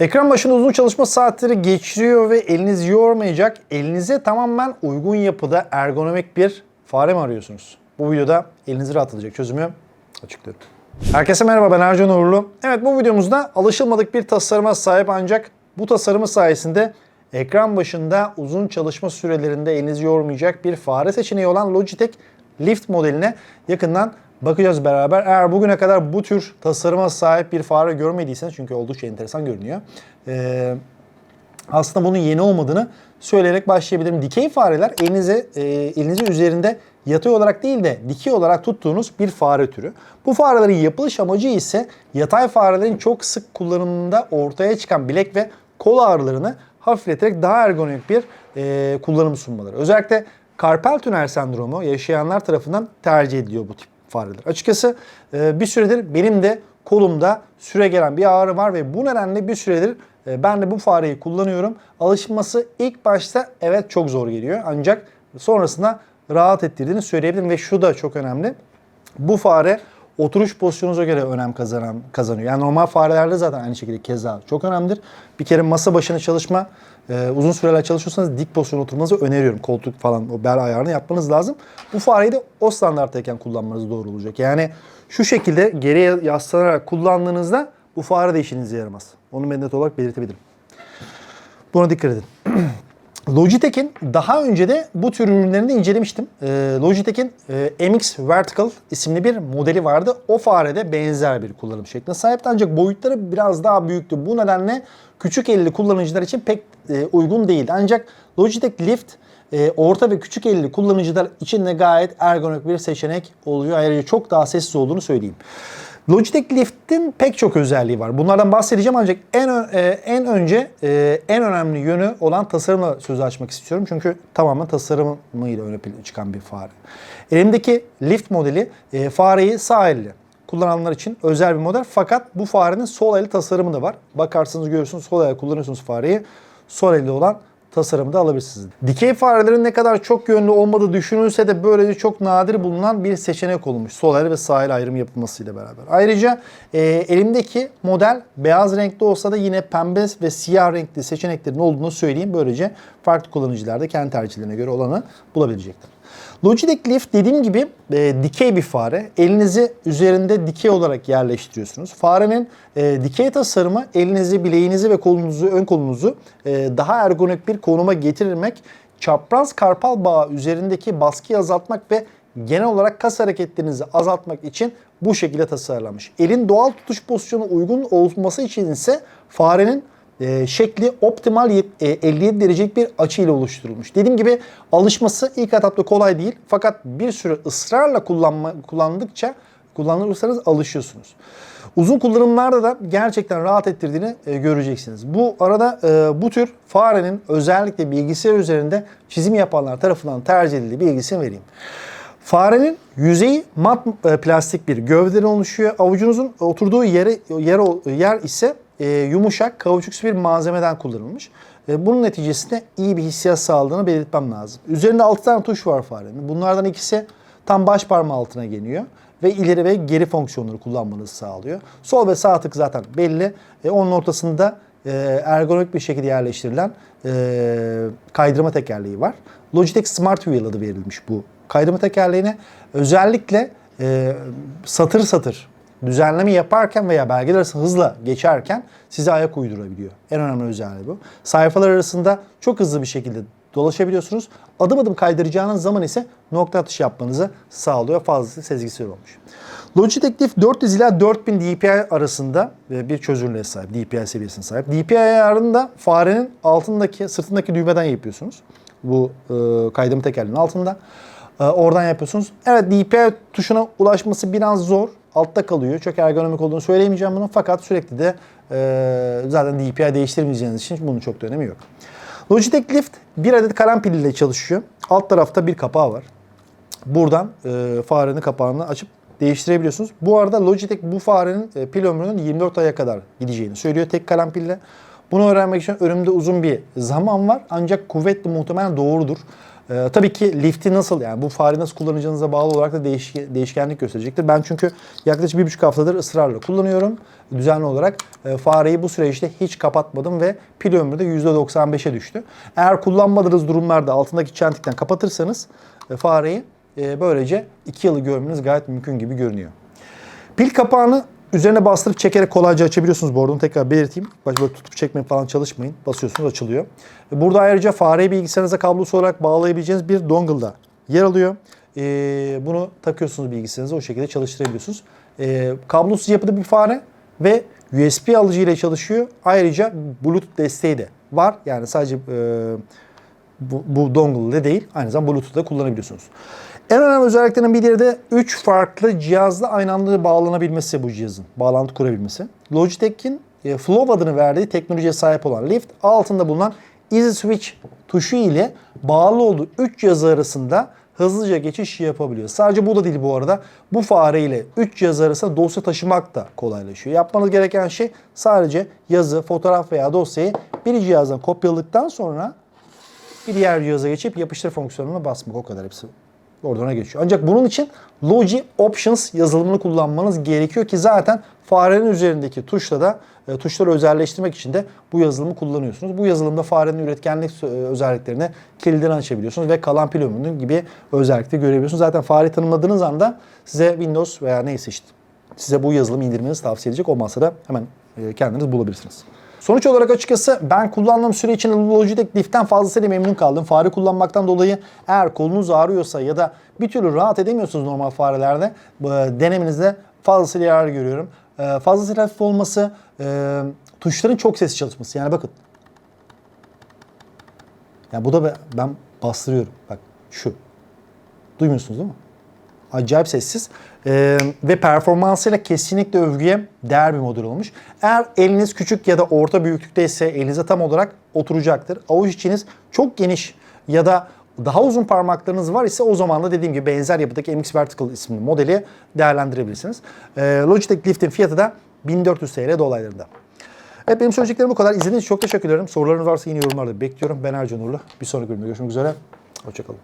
Ekran başında uzun çalışma saatleri geçiriyor ve elinizi yormayacak, elinize tamamen uygun yapıda ergonomik bir fare mi arıyorsunuz? Bu videoda elinizi rahatlatacak çözümü açıklıyorum. Herkese merhaba ben Ercan Uğurlu. Evet bu videomuzda alışılmadık bir tasarıma sahip ancak bu tasarımı sayesinde ekran başında uzun çalışma sürelerinde elinizi yormayacak bir fare seçeneği olan Logitech Lift modeline yakından bakacağız beraber. Eğer bugüne kadar bu tür tasarıma sahip bir fare görmediyseniz çünkü oldukça enteresan görünüyor. Ee, aslında bunun yeni olmadığını söyleyerek başlayabilirim. Dikey fareler elinize, e, elinizin üzerinde yatay olarak değil de dikey olarak tuttuğunuz bir fare türü. Bu farelerin yapılış amacı ise yatay farelerin çok sık kullanımında ortaya çıkan bilek ve kol ağrılarını hafifleterek daha ergonomik bir e, kullanım sunmaları. Özellikle karpal tünel sendromu yaşayanlar tarafından tercih ediliyor bu tip fareler. Açıkçası e, bir süredir benim de kolumda süre gelen bir ağrı var ve bu nedenle bir süredir e, ben de bu fareyi kullanıyorum. Alışması ilk başta evet çok zor geliyor ancak sonrasında rahat ettirdiğini söyleyebilirim ve şu da çok önemli. Bu fare oturuş pozisyonunuza göre önem kazanan kazanıyor. Yani normal farelerde zaten aynı şekilde keza çok önemlidir. Bir kere masa başına çalışma, e, uzun süreler çalışıyorsanız dik pozisyona oturmanızı öneriyorum. Koltuk falan o bel ayarını yapmanız lazım. Bu fareyi de o standarttayken kullanmanız doğru olacak. Yani şu şekilde geriye yaslanarak kullandığınızda bu fare de işinize yaramaz. Onu ben olarak belirtebilirim. Buna dikkat edin. Logitech'in daha önce de bu tür ürünlerini incelemiştim. Ee, Logitech'in e, MX Vertical isimli bir modeli vardı. O farede benzer bir kullanım şekline sahipti ancak boyutları biraz daha büyüktü. Bu nedenle küçük elli kullanıcılar için pek e, uygun değildi. Ancak Logitech Lift e, orta ve küçük elli kullanıcılar için de gayet ergonomik bir seçenek oluyor. Ayrıca çok daha sessiz olduğunu söyleyeyim. Logitech Lift'in pek çok özelliği var. Bunlardan bahsedeceğim ancak en e, en önce e, en önemli yönü olan tasarımla söz açmak istiyorum. Çünkü tamamen tasarımıyla öne çıkan bir fare. Elimdeki Lift modeli e, fareyi sağ elle kullananlar için özel bir model. Fakat bu farenin sol el tasarımı da var. Bakarsanız görürsünüz sol elle kullanıyorsunuz fareyi. Sol elde olan tasarımı da alabilirsiniz. Dikey farelerin ne kadar çok yönlü olmadığı düşünülse de böylece çok nadir bulunan bir seçenek olmuş. Sol el ve sağ el ayrımı yapılmasıyla beraber. Ayrıca e, elimdeki model beyaz renkli olsa da yine pembe ve siyah renkli seçeneklerin olduğunu söyleyeyim. Böylece farklı kullanıcılar da kendi tercihlerine göre olanı bulabilecekler. Logitech Lift dediğim gibi e, dikey bir fare. Elinizi üzerinde dikey olarak yerleştiriyorsunuz. Farenin e, dikey tasarımı elinizi, bileğinizi ve kolunuzu, ön kolunuzu e, daha ergonomik bir konuma getirmek, çapraz karpal bağı üzerindeki baskıyı azaltmak ve genel olarak kas hareketlerinizi azaltmak için bu şekilde tasarlanmış. Elin doğal tutuş pozisyonu uygun olması için ise farenin e, şekli optimal e, 57 derecelik bir açı ile oluşturulmuş. Dediğim gibi alışması ilk etapta kolay değil fakat bir süre ısrarla kullanma, kullandıkça kullanırsanız alışıyorsunuz. Uzun kullanımlarda da gerçekten rahat ettirdiğini e, göreceksiniz. Bu arada e, bu tür farenin özellikle bilgisayar üzerinde çizim yapanlar tarafından tercih edildiği bilgisini vereyim. Farenin yüzeyi mat e, plastik bir gövdeden oluşuyor. Avucunuzun oturduğu yere, yer, yer ise e, yumuşak, kauçuksu bir malzemeden kullanılmış. E, bunun neticesinde iyi bir hissiyat sağladığını belirtmem lazım. Üzerinde 6 tane tuş var farenin. Bunlardan ikisi tam baş parmağı altına geliyor ve ileri ve geri fonksiyonları kullanmanızı sağlıyor. Sol ve sağ tık zaten belli. E, onun ortasında e, ergonomik bir şekilde yerleştirilen e, kaydırma tekerleği var. Logitech Smart Wheel adı verilmiş bu kaydırma tekerleğine. Özellikle e, satır satır düzenleme yaparken veya belgeler arası hızla geçerken size ayak uydurabiliyor. En önemli özelliği bu. Sayfalar arasında çok hızlı bir şekilde dolaşabiliyorsunuz. Adım adım kaydıracağınız zaman ise nokta atışı yapmanızı sağlıyor. Fazlası sezgisel olmuş. Logitech Lift 400 ila 4000 DPI arasında bir çözünürlüğe sahip. DPI seviyesine sahip. DPI ayarını da farenin altındaki, sırtındaki düğmeden yapıyorsunuz. Bu e, kaydırma tekerleğinin altında. E, oradan yapıyorsunuz. Evet DPI tuşuna ulaşması biraz zor. Altta kalıyor. Çok ergonomik olduğunu söyleyemeyeceğim bunu. Fakat sürekli de e, zaten DPI değiştirmeyeceğiniz için bunun çok da önemi yok. Logitech Lift bir adet kalem piliyle çalışıyor. Alt tarafta bir kapağı var. Buradan e, farenin kapağını açıp değiştirebiliyorsunuz. Bu arada Logitech bu farenin e, pil ömrünün 24 aya kadar gideceğini söylüyor tek kalem pille. Bunu öğrenmek için önümde uzun bir zaman var ancak kuvvetli muhtemelen doğrudur. Ee, tabii ki lifti nasıl yani bu fareyi nasıl kullanacağınıza bağlı olarak da değiş, değişkenlik gösterecektir. Ben çünkü yaklaşık bir buçuk haftadır ısrarla kullanıyorum. Düzenli olarak e, fareyi bu süreçte hiç kapatmadım ve pil ömrü de %95'e düştü. Eğer kullanmadığınız durumlarda altındaki çentikten kapatırsanız e, fareyi e, böylece 2 yılı görmeniz gayet mümkün gibi görünüyor. Pil kapağını üzerine bastırıp çekerek kolayca açabiliyorsunuz. Onu tekrar belirteyim. Baş böyle tutup çekmeye falan çalışmayın. Basıyorsunuz açılıyor. Burada ayrıca fareyi bilgisayarınıza kablosu olarak bağlayabileceğiniz bir dongle da yer alıyor. Ee, bunu takıyorsunuz bilgisayarınıza o şekilde çalıştırabiliyorsunuz. Ee, kablosuz yapıda bir fare ve USB alıcı ile çalışıyor. Ayrıca Bluetooth desteği de var. Yani sadece e, bu, bu dongle ile değil aynı zamanda Bluetooth'da kullanabiliyorsunuz. En önemli özelliklerinden bir diğeri de 3 farklı cihazla aynı anda bağlanabilmesi bu cihazın. Bağlantı kurabilmesi. Logitech'in e, Flow adını verdiği teknolojiye sahip olan Lift altında bulunan Easy Switch tuşu ile bağlı olduğu 3 cihaz arasında hızlıca geçiş yapabiliyor. Sadece bu da değil bu arada. Bu fare ile 3 cihaz arasında dosya taşımak da kolaylaşıyor. Yapmanız gereken şey sadece yazı, fotoğraf veya dosyayı bir cihazdan kopyaladıktan sonra bir diğer cihaza geçip yapıştır fonksiyonuna basmak. O kadar hepsi oradan geçiyor. Ancak bunun için Logi Options yazılımını kullanmanız gerekiyor ki zaten farenin üzerindeki tuşla da e, tuşları özelleştirmek için de bu yazılımı kullanıyorsunuz. Bu yazılımda farenin üretkenlik e, özelliklerini kilidini açabiliyorsunuz ve kalan pil ömrünün gibi özellikleri görebiliyorsunuz. Zaten fare tanımladığınız anda size Windows veya neyse işte size bu yazılımı indirmenizi tavsiye edecek. Olmazsa da hemen e, kendiniz bulabilirsiniz. Sonuç olarak açıkçası ben kullandığım süre içinde Logitech Lift'ten fazlasıyla memnun kaldım. Fare kullanmaktan dolayı eğer kolunuz ağrıyorsa ya da bir türlü rahat edemiyorsunuz normal farelerde e, denemenizde fazlasıyla yarar görüyorum. E, Fazlasıyla hafif olması, e, tuşların çok sesli çalışması. Yani bakın. Yani bu da be- ben bastırıyorum. Bak şu. Duymuyorsunuz değil mi? Acayip sessiz. Ee, ve performansıyla kesinlikle övgüye değer bir model olmuş. Eğer eliniz küçük ya da orta büyüklükteyse elinize tam olarak oturacaktır. Avuç içiniz çok geniş ya da daha uzun parmaklarınız var ise o zaman da dediğim gibi benzer yapıdaki MX Vertical isimli modeli değerlendirebilirsiniz. Ee, Logitech Lift'in fiyatı da 1400 TL dolaylarında. Evet benim söyleyeceklerim bu kadar. İzlediğiniz için çok teşekkür ederim. Sorularınız varsa yine yorumlarda bekliyorum. Ben Ercan Uğurlu. Bir sonraki bölümde görüşmek üzere. Hoşçakalın.